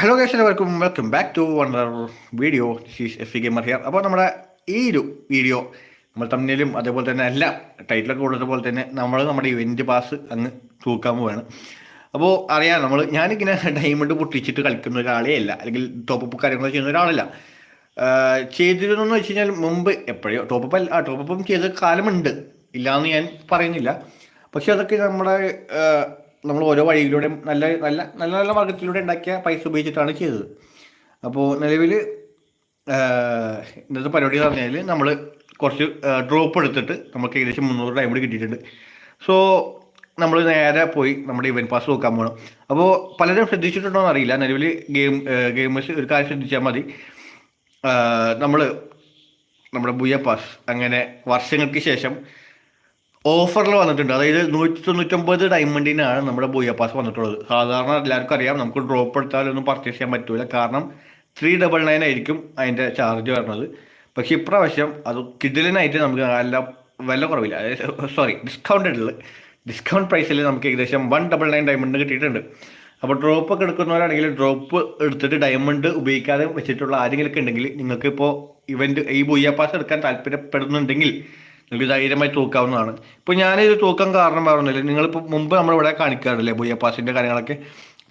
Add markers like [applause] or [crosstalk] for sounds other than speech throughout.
Hello guys എല്ലാവർക്കും welcome back to wonder video she's F C gamer here അപ്പോൾ നമ്മുടെ ഈ ഒരു വീഡിയോ നമ്മൾ തമ്മിലും അതേപോലെ തന്നെ എല്ലാം ടൈറ്റിലൊക്കെ കൊടുത്ത പോലെ തന്നെ നമ്മൾ നമ്മുടെ ഇവന്റ് പാസ് അങ്ങ് തൂക്കാൻ പോവാണ്. അപ്പോൾ അറിയാം നമ്മൾ ഞാനിങ്ങനെ ഡയമണ്ട് പൊട്ടിച്ചിട്ട് കളിക്കുന്ന ഒരാളേ അല്ല. അല്ലെങ്കിൽ ടോപ്പപ്പ് കാര്യങ്ങൾ ചെയ്യുന്ന ഒരാളല്ല. ചെയ്തിരുന്നു ചെയ്തിരുന്നെന്ന് വെച്ച് കഴിഞ്ഞാൽ മുമ്പ് എപ്പോഴോ ടോപ്പപ്പ് ആ ടോപ്പപ്പും ചെയ്ത കാലമുണ്ട്. ഇല്ലയെന്ന് ഞാൻ പറയുന്നില്ല. പക്ഷെ അതൊക്കെ നമ്മുടെ നമ്മൾ ഓരോ വഴിയിലൂടെ നല്ല നല്ല നല്ല നല്ല മാർഗത്തിലൂടെ ഉണ്ടാക്കിയ പൈസ ഉപയോഗിച്ചിട്ടാണ് ചെയ്തത്. അപ്പോൾ നിലവിൽ ഇന്നത്തെ പരിപാടി എന്ന് പറഞ്ഞാൽ നമ്മൾ കുറച്ച് ഡ്രോപ്പ് എടുത്തിട്ട് നമുക്ക് ഏകദേശം മുന്നൂറ് ഡയമണ്ട് കിട്ടിയിട്ടുണ്ട്. സോ നമ്മൾ നേരെ പോയി നമ്മുടെ ഇവന്റ് പാസ് നോക്കാൻ പോകണം അപ്പോൾ പലരും ശ്രദ്ധിച്ചിട്ടുണ്ടോ എന്നറിയില്ല നിലവിൽ ഗെയിം ഗെയിമേഴ്സ് ഒരു കാര്യം ശ്രദ്ധിച്ചാൽ മതി. നമ്മൾ നമ്മുടെ ബുയ പാസ് അങ്ങനെ വർഷങ്ങൾക്ക് ശേഷം ഓഫറിൽ വന്നിട്ടുണ്ട്. അതായത് നൂറ്റി തൊണ്ണൂറ്റൊമ്പത് ഡയമണ്ടിനാണ് നമ്മുടെ ബോയ പാസ് വന്നിട്ടുള്ളത്. സാധാരണ എല്ലാവർക്കും അറിയാം നമുക്ക് ഡ്രോപ്പ് എടുത്താലൊന്നും പർച്ചേസ് ചെയ്യാൻ പറ്റില്ല കാരണം ത്രീ ഡബിൾ നയൻ ആയിരിക്കും അതിന്റെ ചാർജ് വരുന്നത്. പക്ഷെ ഇപ്രാവശ്യം അത് കിഡിലിനായിട്ട് നമുക്ക് നല്ല വില കുറവില്ല. സോറി ഡിസ്കൗണ്ടഡിൽ ഡിസ്കൗണ്ട് പ്രൈസിൽ നമുക്ക് ഏകദേശം വൺ ഡബിൾ നയൻ ഡയമണ്ട് കിട്ടിയിട്ടുണ്ട്. അപ്പോൾ ഡ്രോപ്പ് ഒക്കെ എടുക്കുന്നവരാണെങ്കിൽ ഡ്രോപ്പ് എടുത്തിട്ട് ഡയമണ്ട് ഉപയോഗിക്കാതെ വെച്ചിട്ടുള്ള ആരെങ്കിലുമൊക്കെ ഉണ്ടെങ്കിൽ നിങ്ങൾക്ക് ഇപ്പോൾ ഇവന്റ് ഈ ബുയ്യ പാസ് എടുക്കാൻ താല്പര്യപ്പെടുന്നുണ്ടെങ്കിൽ നിങ്ങൾക്ക് ധൈര്യമായി തൂക്കാവുന്നതാണ്. ഇപ്പോൾ ഞാനിത് തൂക്കാൻ കാരണം പറഞ്ഞില്ല നിങ്ങളിപ്പോൾ മുമ്പ് നമ്മളിവിടെ കാണിക്കാറില്ലേ ബുയ്യപ്പാസിന്റെ കാര്യങ്ങളൊക്കെ?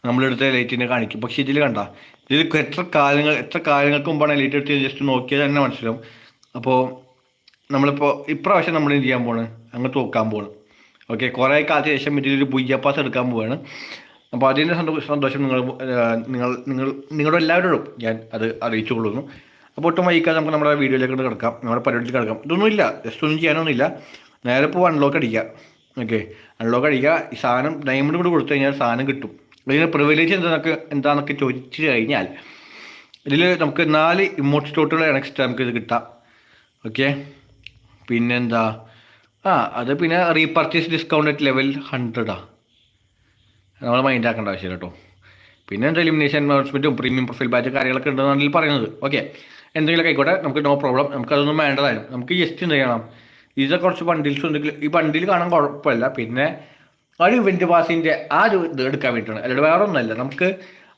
നമ്മളെടുത്ത ലൈറ്റിനെ കാണിക്കും. പക്ഷേ ഇതിൽ കണ്ട ഇതിൽ എത്ര കാലങ്ങൾ എത്ര കാലങ്ങൾക്ക് മുമ്പാണ് ലൈറ്റ് എടുത്ത് ജസ്റ്റ് നോക്കിയാൽ തന്നെ മനസ്സിലാവും. അപ്പോൾ നമ്മളിപ്പോൾ ഇപ്രാവശ്യം നമ്മൾ എന്ത് ചെയ്യാൻ പോണ്? അങ്ങ് തൂക്കാൻ പോണ്. ഓക്കെ കുറേ കാലത്തിന് ശേഷം ഇതിലൊരു ബുയ്യ പാസ് എടുക്കാൻ പോവാണ്. അപ്പോൾ അതിന്റെ സന്തോഷം നിങ്ങൾ നിങ്ങൾ നിങ്ങൾ നിങ്ങളുടെ എല്ലാവരോടും ഞാൻ അത് അറിയിച്ചു കൊള്ളുന്നു അപ്പോൾ ഒട്ടും വൈകാതെ നമുക്ക് നമ്മുടെ വീഡിയോയിലേക്ക് കിടക്കാം. നമ്മുടെ പരിപാടിയിൽ കിടക്കാം. ഇതൊന്നുമില്ല. ജസ്റ്റ് ഒന്നും ചെയ്യാനൊന്നുമില്ല. നേരെ ഇപ്പോൾ അൺലോക്ക് അടിക്കുക. ഓക്കെ അൺലോക്ക് അടിക്കുക. ഈ സാധനം ഡയമണ്ട് കൂടി കൊടുത്തു കഴിഞ്ഞാൽ സാധനം കിട്ടും. ഇതിന് പ്രിവിലേജ് എന്താണെന്നൊക്കെ എന്താണെന്നൊക്കെ ചോദിച്ചു കഴിഞ്ഞാൽ ഇതിൽ നമുക്ക് നാല് ഇമോട്ട് സ്റ്റോട്ടുകൾ എക്സ്ട്രാ നമുക്ക് ഇത് കിട്ടാം. ഓക്കെ പിന്നെന്താ? ആ അത് പിന്നെ റീപർച്ചേസ് ഡിസ്കൗണ്ട് അറ്റ് ലെവൽ ഹൺഡ്രഡാ നമ്മൾ മൈൻഡ് ആക്കേണ്ട ആവശ്യമില്ല കേട്ടോ. പിന്നെ എന്താ എലിമിനേഷൻ അനൗൺസ്മെന്റും പ്രീമിയം പ്രൊഫൈൽ ബാച്ച് കാര്യങ്ങളൊക്കെ ഉണ്ടെന്നാണ് പറയുന്നത്. ഓക്കെ എന്തെങ്കിലുമൊക്കെ ആയിക്കോട്ടെ നമുക്ക് നോ പ്രോബ്ലം നമുക്കതൊന്നും വേണ്ടതായിരുന്നു. നമുക്ക് ജസ്റ്റ് എന്ത് ചെയ്യണം? ഇത് കുറച്ച് ബണ്ടിൽസ് ഉണ്ടെങ്കിൽ ഈ ബണ്ടിൽ കാണാൻ കുഴപ്പമില്ല. പിന്നെ ഒരു ഇവന്റ് പാസിന്റെ ആ ഒരു ഇത് എടുക്കാൻ വേണ്ടിയിട്ടാണ്. അല്ലാതെ വേറെ ഒന്നുമല്ല നമുക്ക്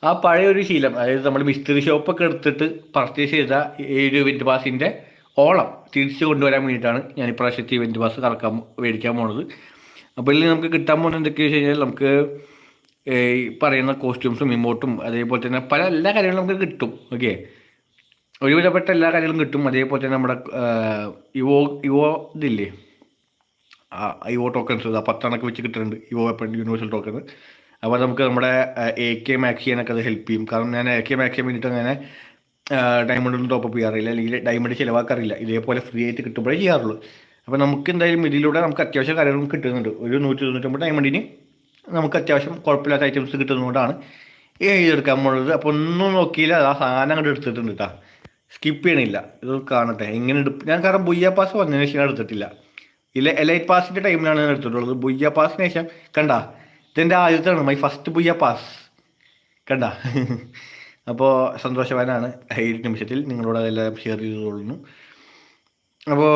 ആ പഴയ ഒരു ശീലം അതായത് നമ്മൾ മിസ്റ്ററി ഷോപ്പൊക്കെ എടുത്തിട്ട് പർച്ചേസ് ചെയ്ത ഈ ഒരു ഇവന്റ് പാസിന്റെ ഓളം തിരിച്ചു കൊണ്ടുവരാൻ വേണ്ടിയിട്ടാണ് ഞാൻ ഇപ്രാവശ്യത്തെ ഇവന്റ് പാസ് കറക്കാൻ മേടിക്കാൻ പോണത്. അപ്പോൾ ഇതിൽ നമുക്ക് കിട്ടാൻ പോകുന്നത് എന്തൊക്കെയാണ് വെച്ച് കഴിഞ്ഞാൽ നമുക്ക് ഈ പറയുന്ന കോസ്റ്റ്യൂംസും ഇമോട്ടും അതേപോലെ തന്നെ പല എല്ലാ കാര്യങ്ങളും നമുക്ക് കിട്ടും. ഓക്കെ ഒരുവിധപ്പെട്ട എല്ലാ കാര്യങ്ങളും കിട്ടും. അതേപോലെ തന്നെ നമ്മുടെ ഇവോ ഇവോ ഇതില്ലേ? യുവോ ടോക്കൺസ് ആ പത്തെണ്ണൊക്കെ വെച്ച് കിട്ടുന്നുണ്ട്. ഇവോ വെപ്പൺ യൂണിവേഴ്സൽ ടോക്കൺ അപ്പോൾ നമുക്ക് നമ്മുടെ എ കെ മാക്സ് ചെയ്യാനൊക്കെ അത് ഹെൽപ്പ് ചെയ്യും. കാരണം ഞാൻ എ കെ മാക്സ് ചെയ്യാൻ വേണ്ടിയിട്ട് അങ്ങനെ ഡയമണ്ട് ഒന്നും ടോപ്പ് ചെയ്യാറില്ല. അല്ലെങ്കിൽ ഡയമണ്ട് ചിലവാക്കാറില്ല. ഇതേപോലെ ഫ്രീ ആയിട്ട് കിട്ടുമ്പോഴേ ചെയ്യാറുള്ളൂ. അപ്പോൾ നമുക്ക് എന്തായാലും ഇതിലൂടെ നമുക്ക് അത്യാവശ്യം കാര്യങ്ങളും കിട്ടുന്നുണ്ട്. ഒരു നൂറ്റി തൊണ്ണൂറ്റൊമ്പത് ഡയമണ്ടിന് നമുക്ക് അത്യാവശ്യം കുഴപ്പമില്ലാത്ത ഐറ്റംസ് കിട്ടുന്നതുകൊണ്ടാണ് എഴുതിയെടുക്കാൻ പോകുന്നത് അപ്പോൾ ഒന്നും നോക്കിയില്ല. ആ സാധനം അങ്ങോട്ട് എടുത്തിട്ടുണ്ട് കേട്ടോ സ്കിപ്പ് ചെയ്യണില്ല. ഇത് കാണട്ടെ. എങ്ങനെ എടുപ്പ് ഞാൻ കാരണം ബുയ്യ പാസ് വന്നതിന് ശേഷം എടുത്തിട്ടില്ല. ഇല്ല എലൈറ്റ് പാസിന്റെ ടൈമിലാണ് ഞാൻ എടുത്തിട്ടുള്ളത്. ബുയ്യ പാസിന് ശേഷം കണ്ട? ഇതെന്റെ ആദ്യത്തെയാണ് മൈ ഫസ്റ്റ് ബുയ്യ പാസ് കണ്ട? അപ്പോൾ സന്തോഷവാനാണ്. ഈ നിമിഷത്തിൽ നിങ്ങളോട് അതെല്ലാം ഷെയർ ചെയ്തുകൊള്ളുന്നു. അപ്പോൾ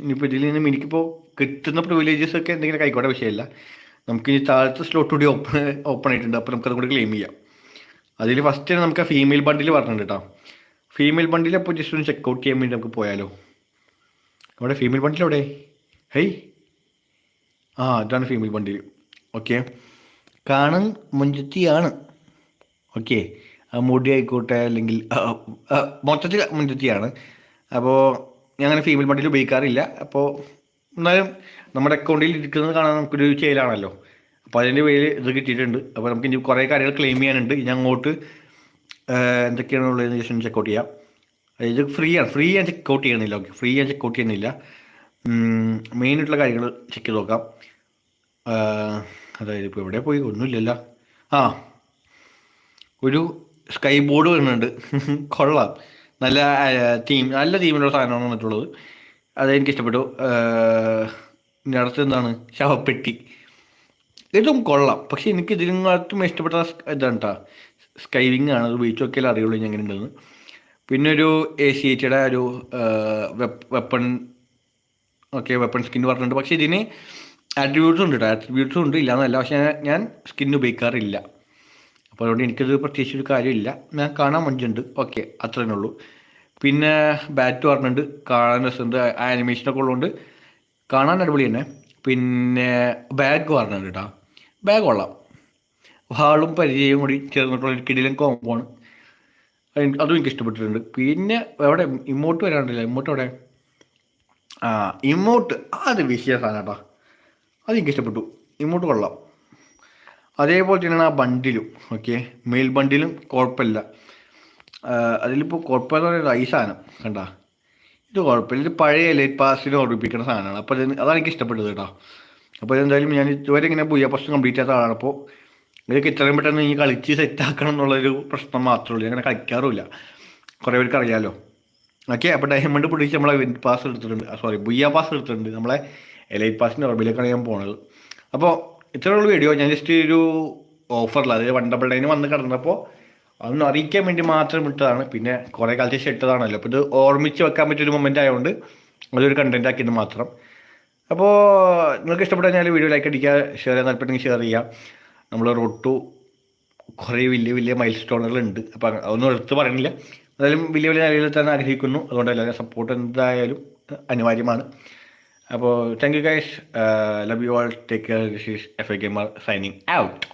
ഇനിയിപ്പോൾ ഇതിൽ നിന്നും എനിക്കിപ്പോൾ കിട്ടുന്ന പ്രിവിലേജസ് ഒക്കെ എന്തെങ്കിലും കൈക്കോട്ടെ വിഷയമില്ല നമുക്ക് ഇനി താഴത്തെ സ്ലോട്ട് കൂടി ഓപ്പൺ ഓപ്പൺ ആയിട്ടുണ്ട്. അപ്പോൾ നമുക്കത് കൂടി ക്ലെയിം ചെയ്യാം. അതിൽ ഫസ്റ്റ് നമുക്ക് ഫീമെയിൽ ബണ്ടിൽ പറഞ്ഞിട്ടുണ്ട് കേട്ടോ ഫീമെയിൽ ബണ്ടിൽ അപ്പോൾ ജസ്റ്റ് ഒന്ന് ചെക്കൗട്ട് ചെയ്യാൻ വേണ്ടി നമുക്ക് പോയാലോ? അവിടെ ഫീമെയിൽ ബണ്ടിൽ അവിടെ ഹൈ ആ അതാണ് ഫീമെയിൽ ബണ്ടിൽ ഓക്കെ കാണാൻ മുഞ്ചത്തിയാണ് ഓക്കെ മുടി ആയിക്കോട്ടെ അല്ലെങ്കിൽ മൊത്തത്തിൽ മുഞ്ചത്തിയാണ് അപ്പോൾ ഞാൻ അങ്ങനെ ഫീമെയിൽ ബണ്ടിൽ ഉപയോഗിക്കാറില്ല. അപ്പോൾ എന്നാലും നമ്മുടെ അക്കൗണ്ടിൽ ഇരിക്കുന്നത് കാണാൻ നമുക്കൊരു ചെയ്യലാണല്ലോ അപ്പോൾ അതിന്റെ പേരിൽ ഇത് കിട്ടിയിട്ടുണ്ട്. അപ്പോൾ നമുക്ക് ഇനി കുറേ കാര്യങ്ങൾ ക്ലെയിം ചെയ്യാനുണ്ട്. ഇനി അങ്ങോട്ട് എന്തൊക്കെയാണുള്ളതെന്ന് ജസ്റ്റ് ചെക്ക് ചെക്കൗട്ട് ചെയ്യാം. ഇത് ഫ്രീ ആണ്. ഫ്രീ ഞാൻ ചെക്കൗട്ട് ചെയ്യണില്ല. ഓക്കെ ഫ്രീ ഞാൻ ചെക്കൗട്ട് ചെയ്യുന്നില്ല. മെയിൻ ആയിട്ടുള്ള കാര്യങ്ങൾ ചെക്ക് ചെയ്ത് നോക്കാം. അതായത് ഇപ്പോൾ എവിടെ പോയി? ഒന്നുമില്ലല്ലോ. ആ ഒരു സ്കൈ ബോർഡ് വരുന്നുണ്ട്. [laughs] കൊള്ളാം. നല്ല തീം നല്ല തീമിലുള്ള സാധനമാണ് വന്നിട്ടുള്ളത് അതെനിക്ക് ഇഷ്ടപ്പെട്ടു ഇനി അടുത്ത് എന്താണ്? ശവപ്പെട്ടി. ഇതും കൊള്ളാം. പക്ഷെ എനിക്ക് ഇതിനകത്തും ഇഷ്ടപ്പെട്ട ഇതാണ് കേട്ടോ സ്കൈവിങ് ആണ് അത് ഉപയോഗിച്ച് നോക്കിയാലേ അറിയുള്ളൂ ഞാൻ എങ്ങനെ ഉണ്ടെന്ന് പിന്നെ ഒരു എ സി എച്ചിയുടെ ഒരു വെപ്പൺ ഓക്കെ വെപ്പൺ സ്കിൻ പറഞ്ഞിട്ടുണ്ട്. പക്ഷേ ഇതിന് ആട്രിബ്യൂട്ട്സ് ഉണ്ട് കേട്ടോ ആട്രിബ്യൂട്ട്സ് ഉണ്ട് ഇല്ല എന്നല്ല പക്ഷേ ഞാൻ- സ്കിൻ ഉപയോഗിക്കാറില്ല. അപ്പോൾ അതുകൊണ്ട് എനിക്കത് പ്രത്യേകിച്ച് ഒരു കാര്യമില്ല. ഞാൻ കാണാൻ മഞ്ചുണ്ട് ഓക്കെ അത്ര ഉള്ളൂ. പിന്നെ ബാറ്റ് പറഞ്ഞിട്ടുണ്ട്. കാണാൻ രസമുണ്ട്. ആനിമേഷനൊക്കെ ഉള്ളതുകൊണ്ട് കാണാൻ അടിപൊളി തന്നെ. പിന്നെ ബാഗ് പറഞ്ഞിട്ടുണ്ട് കേട്ടോ ബാഗ് കൊള്ളാം. വാളും പരിചയവും കൂടി ചേർന്നിട്ടുള്ള ഒരു കിടിലൻ കോമ്പാണ് അതും എനിക്ക് ഇഷ്ടപ്പെട്ടിട്ടുണ്ട്. പിന്നെ എവിടെ ഇമ്മോട്ട് വരാണ്ടില്ല ഇമ്മോട്ട് എവിടെ ആ ഇമോട്ട് അത് വിഷയ സാധനം അത് എനിക്ക് ഇഷ്ടപ്പെട്ടു. ഇമ്മോട്ട് കൊള്ളാം. അതേപോലെ തന്നെയാണ് ആ ബണ്ടിലും ഓക്കെ? മെയിൽ ബണ്ടിലും കുഴപ്പമില്ല. അതിലിപ്പോൾ കുഴപ്പമെന്ന് പറയുന്നത് ഈ സാധനം കണ്ട? ഇത് കുഴപ്പമില്ല. ഇത് പഴയ ലൈറ്റ് പാസിന് ഓർമ്മിപ്പിക്കുന്ന സാധനമാണ്. അപ്പോൾ അതിന് അതാണ് എനിക്ക് ഇഷ്ടപ്പെട്ടത് കേട്ടോ. അപ്പോൾ ഇതെന്തായാലും ഞാൻ ഇതുവരെ ഇങ്ങനെ ബുയ പ്രശ്നം കംപ്ലീറ്റ് ചെയ്യാത്ത ആളാണ്. അപ്പോൾ ഇതൊക്കെ ഇത്രയും പെട്ടെന്ന് ഈ കളിച്ച് സെറ്റാക്കണം എന്നുള്ളൊരു പ്രശ്നം മാത്രമേ ഉള്ളൂ. അങ്ങനെ കളിക്കാറുമില്ല. കുറേ പേർക്ക് അറിയാമല്ലോ ഓക്കെ അപ്പോൾ ഡയമണ്ട് പൊടിച്ച് നമ്മളെ വിൻ പാസ് എടുത്തിട്ടുണ്ട്. സോറി ബുയ്യ പാസ് എടുത്തിട്ടുണ്ട്. നമ്മളെ എലൈറ്റ് പാസിന്റെ ഉറബിലേക്കാണ് ഞാൻ പോണത്. അപ്പോൾ ഇത്രയുള്ള വീഡിയോ ഞാൻ ജസ്റ്റ് ഒരു ഓഫറിൽ അതായത് വൺ ഡബിൾ നയൻ വന്ന് കിടന്നപ്പോൾ അതൊന്ന് അറിയിക്കാൻ വേണ്ടി മാത്രം ഇട്ടതാണ് പിന്നെ കുറേ കാലത്ത് ശേഷം ഇട്ടതാണല്ലോ. അപ്പോൾ ഇത് ഓർമ്മിച്ച് വെക്കാൻ പറ്റിയൊരു മൊമെന്റ് ആയതുകൊണ്ട് അതൊരു കണ്ടന്റ് ആക്കിയത് മാത്രം. അപ്പോൾ നിങ്ങൾക്ക് ഇഷ്ടപ്പെട്ടാൽ വീഡിയോ ലൈക്ക് അടിക്കുക ഷെയർ ചെയ്യാൻ താല്പര്യമെങ്കിൽ ഷെയർ ചെയ്യാം. നമ്മൾ റോഡ് ടു കുറേ വലിയ വലിയ മൈൽ സ്റ്റോണുകളുണ്ട് അപ്പോൾ അതൊന്നും എടുത്ത് പറയുന്നില്ല എന്തായാലും വലിയ വലിയ നിലയിൽ തന്നെ ആഗ്രഹിക്കുന്നു. അതുകൊണ്ട് എല്ലാവരും സപ്പോർട്ട് എന്തായാലും അനിവാര്യമാണ്. അപ്പോൾ thank you guys love you all take care this is F A gamer signing out